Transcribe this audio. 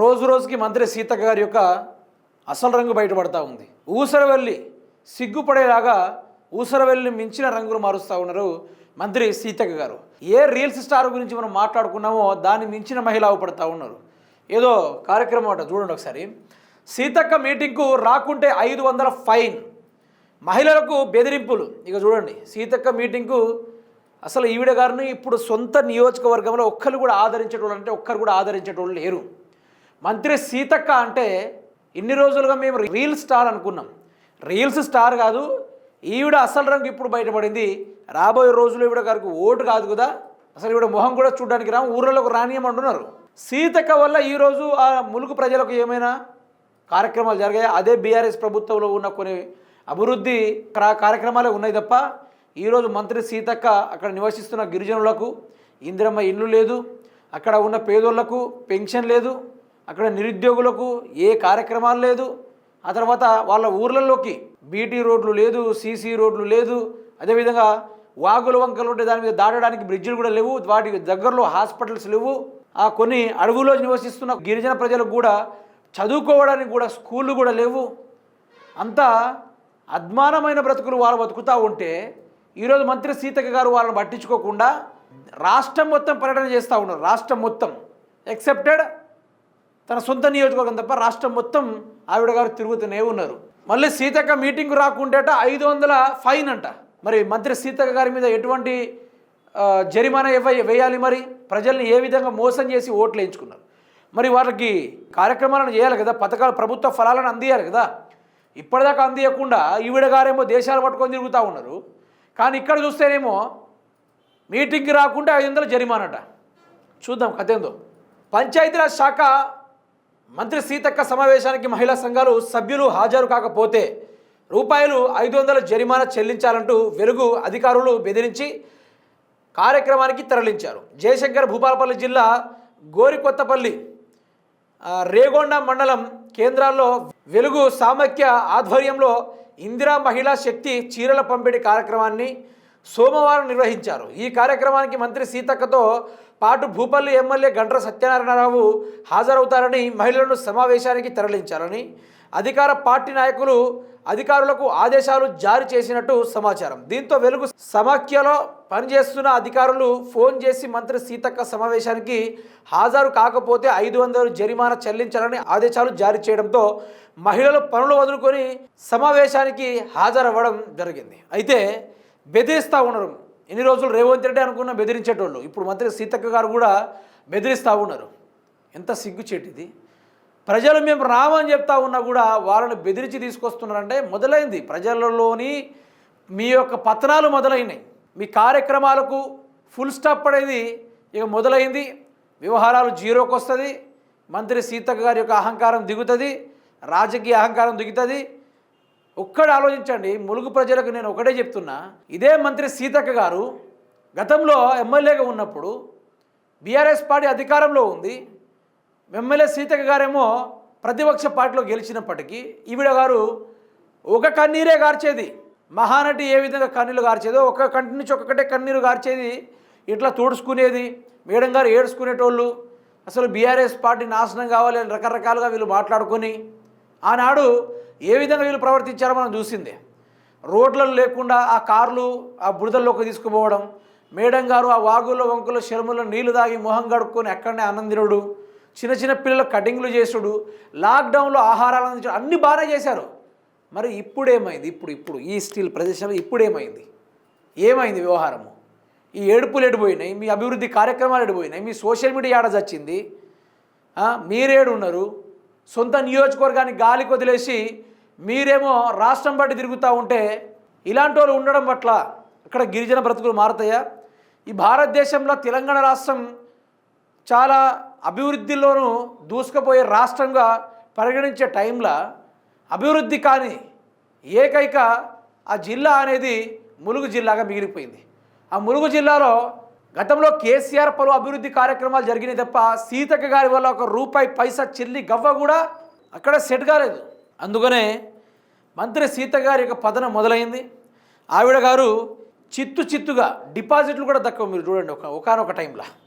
రోజు రోజుకి మంత్రి సీతక్క గారి యొక్క అసలు రంగు బయటపడతా ఉంది. ఊసరవెల్లి సిగ్గుపడేలాగా ఊసరవెల్లి మించిన రంగులు మారుస్తూ ఉన్నారు మంత్రి సీతక్క గారు. ఏ రీల్స్ స్టార్ గురించి మనం మాట్లాడుకున్నామో దాన్ని మించిన మహిళ అవపడతా ఉన్నారు. ఏదో కార్యక్రమం అట చూడండి ఒకసారి. సీతక్క మీటింగ్కు రాకుంటే ఐదు వందల ఫైన్. మహిళలకు బెదిరింపులు. ఇక చూడండి సీతక్క మీటింగ్కు అసలు ఈవిడ గారిని ఇప్పుడు సొంత నియోజకవర్గంలో ఒక్కరు కూడా ఆదరించేటోళ్ళు అంటే ఒక్కరు కూడా ఆదరించేటోళ్ళు లేరు. మంత్రి సీతక్క అంటే ఇన్ని రోజులుగా మేము రీల్ స్టార్ అనుకున్నాం. రీల్స్ స్టార్ కాదు ఈవిడ అసలు రంగు ఇప్పుడు బయటపడింది. రాబోయే రోజులు ఈవిడ గారికి ఓటు కాదు కదా అసలు ఈవిడ మొహం కూడా చూడడానికి రా ఊర్లలోకి రానియమంటున్నారు సీతక్క వల్ల ఈరోజు ఆ ములుగు ప్రజలకు ఏమైనా కార్యక్రమాలు జరిగాయి? అదే బీఆర్ఎస్ ప్రభుత్వంలో ఉన్న కొన్ని అభివృద్ధి క్రా- కార్యక్రమాలే ఉన్నాయి తప్ప ఈరోజు మంత్రి సీతక్క అక్కడ నివసిస్తున్న గిరిజనులకు ఇందిరమ్మ ఇల్లు లేదు అక్కడ ఉన్న పేదోళ్ళకు పెన్షన్ లేదు అక్కడ నిరుద్యోగులకు ఏ కార్యక్రమాలు లేదు. ఆ తర్వాత వాళ్ళ ఊర్లలోకి బీటీ రోడ్లు లేదు సీసీ రోడ్లు లేదు. అదేవిధంగా వాగుల వంకలు ఉంటే దాని మీద దాటడానికి బ్రిడ్జిలు కూడా లేవు. వాటి దగ్గరలో హాస్పిటల్స్ లేవు. ఆ కొన్ని అడవుల్లో నివసిస్తున్న గిరిజన ప్రజలకు కూడా చదువుకోవడానికి కూడా స్కూళ్ళు కూడా లేవు. అంతా అద్మానమైన బ్రతుకులు వాళ్ళు బతుకుతూ ఉంటే ఈరోజు మంత్రి సీతక్క గారు వాళ్ళని పట్టించుకోకుండా రాష్ట్రం మొత్తం పర్యటన చేస్తూ ఉన్నారు. రాష్ట్రం మొత్తం. ఎక్సెప్టెడ్ తన సొంత నియోజకవర్గం తప్ప రాష్ట్రం మొత్తం ఆవిడ గారు తిరుగుతూనే ఉన్నారు. మళ్ళీ సీతక్క మీటింగ్ రాకుండేట ఐదు వందల ఫైన్ అంట. మరి మంత్రి సీతక్క గారి మీద ఎటువంటి జరిమానా ఇవ్వ వేయాలి మరి? ప్రజల్ని ఏ విధంగా మోసం చేసి ఓట్లు వేయించుకున్నారు? మరి వాళ్ళకి కార్యక్రమాలను చేయాలి కదా పథకాలు ప్రభుత్వ ఫలాలను అందియాలి కదా. ఇప్పటిదాకా అందియకుండా ఈవిడ గారేమో దేశాలు పట్టుకొని తిరుగుతూ ఉన్నారు. కానీ ఇక్కడ చూస్తేనేమో మీటింగ్కి రాకుంటే ఐదు వందల జరిమానట చూద్దాం కథ ఏందో. పంచాయతీరాజ్ శాఖ మంత్రి సీతక్క సమావేశానికి మహిళా సంఘాలు సభ్యులు హాజరు కాకపోతే రూపాయలు ఐదు వందల జరిమానా చెల్లించాలంటూ వెలుగు అధికారులు బెదిరించి కార్యక్రమానికి తరలించారు. జయశంకర్ భూపాలపల్లి జిల్లా గోరికొత్తపల్లి రేగొండ మండలం కేంద్రాల్లో వెలుగు సామఖ్య ఆధ్వర్యంలో ఇందిరా మహిళా శక్తి చీరల పంపిణీ కార్యక్రమాన్ని సోమవారం నిర్వహించారు. ఈ కార్యక్రమానికి మంత్రి సీతక్కతో పాటు భూపల్లి ఎమ్మెల్యే గండ్ర సత్యనారాయణరావు హాజరవుతారని మహిళలను సమావేశానికి తరలించారని అధికార పార్టీ నాయకులు అధికారులకు ఆదేశాలు జారీ చేసినట్టు సమాచారం. దీంతో వెలుగు సమాఖ్యలో పనిచేస్తున్న అధికారులు ఫోన్ చేసి మంత్రి సీతక్క సమావేశానికి హాజరు కాకపోతే ఐదు వందలు జరిమానా చెల్లించాలని ఆదేశాలు జారీ చేయడంతో మహిళలు పనులు వదులుకొని సమావేశానికి హాజరవ్వడం జరిగింది. అయితే బెదిరిస్తూ ఉన్నారు. ఎన్ని రోజులు రేవంత్ రెడ్డి అనుకున్న బెదిరించేటోళ్ళు. ఇప్పుడు మంత్రి సీతక్క గారు కూడా బెదిరిస్తూ ఉన్నారు. ఎంత సిగ్గుచేటిది. ప్రజలు మేము రామని చెప్తా ఉన్నా కూడా వాళ్ళని బెదిరించి తీసుకొస్తున్నారంటే మొదలైంది. ప్రజలలోని మీ యొక్క పతనాలు మొదలైనాయి. మీ కార్యక్రమాలకు ఫుల్ స్టాప్ పడేది ఇక మొదలైంది. వ్యవహారాలు జీరోకి వస్తుంది మంత్రి సీతక్క గారి యొక్క అహంకారం దిగుతుంది. రాజకీయ అహంకారం దిగుతుంది. ఒక్కడే ఆలోచించండి ములుగు ప్రజలకు నేను ఒకటే చెప్తున్నా. ఇదే మంత్రి సీతక్క గారు గతంలో ఎమ్మెల్యేగా ఉన్నప్పుడు బీఆర్ఎస్ పార్టీ అధికారంలో ఉంది. ఎమ్మెల్యే సీతక్క గారేమో ప్రతిపక్ష పార్టీలో గెలిచినప్పటికీ ఈవిడ గారు ఒక కన్నీరే గార్చేది. మహానటి ఏ విధంగా కన్నీళ్ళు గార్చేదో ఒక కంటి నుంచి ఒక్కటే కన్నీరు గార్చేది. ఇట్లా తోడుచుకునేది మేడం గారు ఏడుచుకునేటోళ్ళు. అసలు బీఆర్ఎస్ పార్టీ నాశనం కావాలి రకరకాలుగా వీళ్ళు మాట్లాడుకొని ఆనాడు ఏ విధంగా వీళ్ళు ప్రవర్తించారో మనం చూసిందే. రోడ్లలో లేకుండా ఆ కార్లు ఆ బురదల్లోకి తీసుకుపోవడం మేడం గారు ఆ వాగుల్లో వంకుల్లో శరములో నీళ్ళు తాగి మొహం కడుక్కొని అక్కడనే ఆనందినుడు చిన్న చిన్న పిల్లలు కటింగ్లు చేసుడు లాక్డౌన్లో ఆహారాలు అందించడం అన్ని బాగానే చేశారు. మరి ఇప్పుడేమైంది? ఇప్పుడు ఇప్పుడు ఈ స్టీల్ ప్రదేశంలో ఇప్పుడేమైంది? ఏమైంది వ్యవహారము? ఈ ఏడుపులు ఎడిపోయినాయి మీ అభివృద్ధి కార్యక్రమాలు ఎడిపోయినాయి మీ సోషల్ మీడియా ఆడ చచ్చింది? మీరేడున్నారు? సొంత నియోజకవర్గాన్ని గాలికి వదిలేసి మీరేమో రాష్ట్రం బట్టి తిరుగుతూ ఉంటే ఇలాంటి వాళ్ళు ఉండడం పట్ల అక్కడ గిరిజన బ్రతుకులు మారుతాయా? ఈ భారతదేశంలో తెలంగాణ రాష్ట్రం చాలా అభివృద్ధిలోనూ దూసుకుపోయే రాష్ట్రంగా పరిగణించే టైంలో అభివృద్ధి కాని ఏకైక ఆ జిల్లా అనేది ములుగు జిల్లాగా మిగిలిపోయింది. ఆ ములుగు జిల్లాలో గతంలో కేసీఆర్ పలు అభివృద్ధి కార్యక్రమాలు జరిగినాయి తప్ప సీతక్క గారి వల్ల ఒక రూపాయి పైసా చెల్లి గవ్వ కూడా అక్కడ సెట్ కాలేదు. అందుకనే మంత్రి సీత గారి యొక్క పదనం మొదలైంది. ఆవిడ గారు చిత్తు చిత్తుగా డిపాజిట్లు కూడా దక్కవు మీరు చూడండి ఒక ఒకనొక టైంలో.